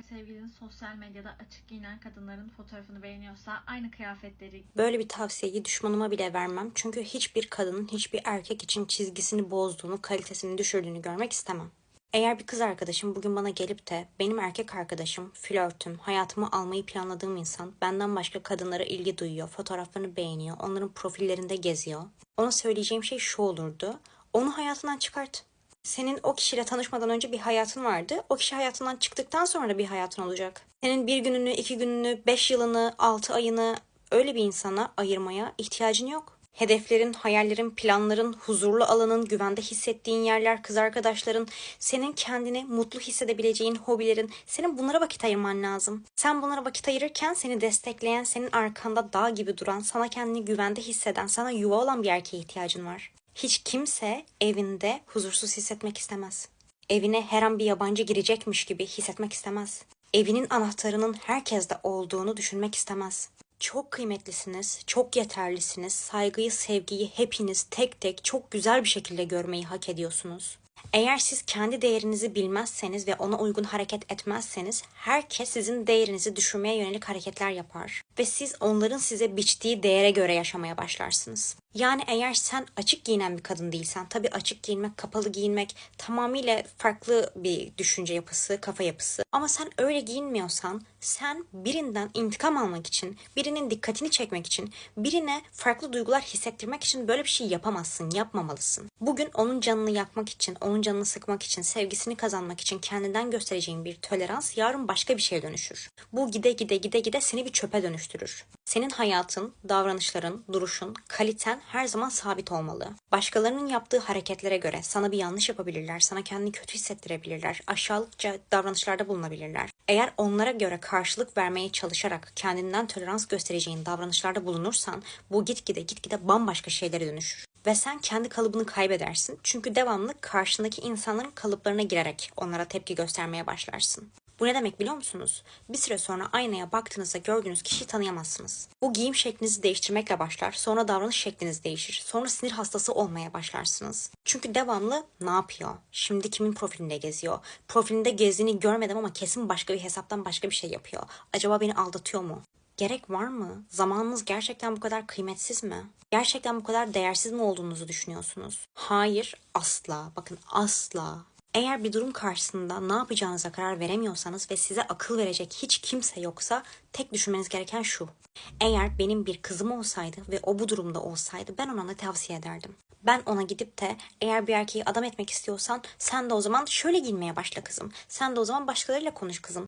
Eğer sevgilin sosyal medyada açık giyinen kadınların fotoğrafını beğeniyorsa aynı kıyafetleri Böyle bir tavsiyeyi düşmanıma bile vermem. Çünkü hiçbir kadının hiçbir erkek için çizgisini bozduğunu, kalitesini düşürdüğünü görmek istemem. Eğer bir kız arkadaşım bugün bana gelip de benim erkek arkadaşım, flörtüm, hayatımı almayı planladığım insan benden başka kadınlara ilgi duyuyor, fotoğraflarını beğeniyor, onların profillerinde geziyor. Ona söyleyeceğim şey şu olurdu. Onu hayatından çıkart. Senin o kişiyle tanışmadan önce bir hayatın vardı. O kişi hayatından çıktıktan sonra bir hayatın olacak. Senin bir gününü, iki gününü, beş yılını, altı ayını öyle bir insana ayırmaya ihtiyacın yok. Hedeflerin, hayallerin, planların, huzurlu alanın, güvende hissettiğin yerler, kız arkadaşların, senin kendini mutlu hissedebileceğin hobilerin, senin bunlara vakit ayırman lazım. Sen bunlara vakit ayırırken seni destekleyen, senin arkanda dağ gibi duran, sana kendini güvende hisseden, sana yuva olan bir erkeğe ihtiyacın var. Hiç kimse evinde huzursuz hissetmek istemez. Evine her an bir yabancı girecekmiş gibi hissetmek istemez. Evinin anahtarının herkeste olduğunu düşünmek istemez. Çok kıymetlisiniz, çok yeterlisiniz. Saygıyı, sevgiyi hepiniz tek tek çok güzel bir şekilde görmeyi hak ediyorsunuz. Eğer siz kendi değerinizi bilmezseniz ve ona uygun hareket etmezseniz herkes sizin değerinizi düşürmeye yönelik hareketler yapar ve siz onların size biçtiği değere göre yaşamaya başlarsınız. Yani eğer sen açık giyinen bir kadın değilsen, tabii açık giyinmek, kapalı giyinmek tamamıyla farklı bir düşünce yapısı, kafa yapısı. Ama sen öyle giyinmiyorsan, sen birinden intikam almak için, birinin dikkatini çekmek için, birine farklı duygular hissettirmek için böyle bir şey yapamazsın, yapmamalısın. Bugün onun canını yakmak için, onun canını sıkmak için, sevgisini kazanmak için kendinden göstereceğin bir tolerans yarın başka bir şeye dönüşür. Bu gide gide gide gide seni bir çöpe dönüştürür. Senin hayatın, davranışların, duruşun, kaliten her zaman sabit olmalı. Başkalarının yaptığı hareketlere göre sana bir yanlış yapabilirler, sana kendini kötü hissettirebilirler, aşağılıkça davranışlarda bulunabilirler. Eğer onlara göre karşılık vermeye çalışarak kendinden tolerans göstereceğin davranışlarda bulunursan bu gitgide gitgide bambaşka şeylere dönüşür. Ve sen kendi kalıbını kaybedersin. Çünkü devamlı karşındaki insanların kalıplarına girerek onlara tepki göstermeye başlarsın. Bu ne demek biliyor musunuz? Bir süre sonra aynaya baktığınızda gördüğünüz kişiyi tanıyamazsınız. Bu giyim şeklinizi değiştirmekle başlar, sonra davranış şekliniz değişir, sonra sinir hastası olmaya başlarsınız. Çünkü devamlı ne yapıyor? Şimdi kimin profilinde geziyor? Profilinde gezdiğini görmedim ama kesin başka bir hesaptan başka bir şey yapıyor. Acaba beni aldatıyor mu? Gerek var mı? Zamanınız gerçekten bu kadar kıymetsiz mi? Gerçekten bu kadar değersiz mi olduğunuzu düşünüyorsunuz? Hayır, asla. Bakın asla. Eğer bir durum karşısında ne yapacağınıza karar veremiyorsanız ve size akıl verecek hiç kimse yoksa tek düşünmeniz gereken şu. Eğer benim bir kızım olsaydı ve o bu durumda olsaydı ben ona ne tavsiye ederdim? Ben ona gidip de eğer bir erkeği adam etmek istiyorsan sen de o zaman şöyle giyinmeye başla kızım. Sen de o zaman başkalarıyla konuş kızım.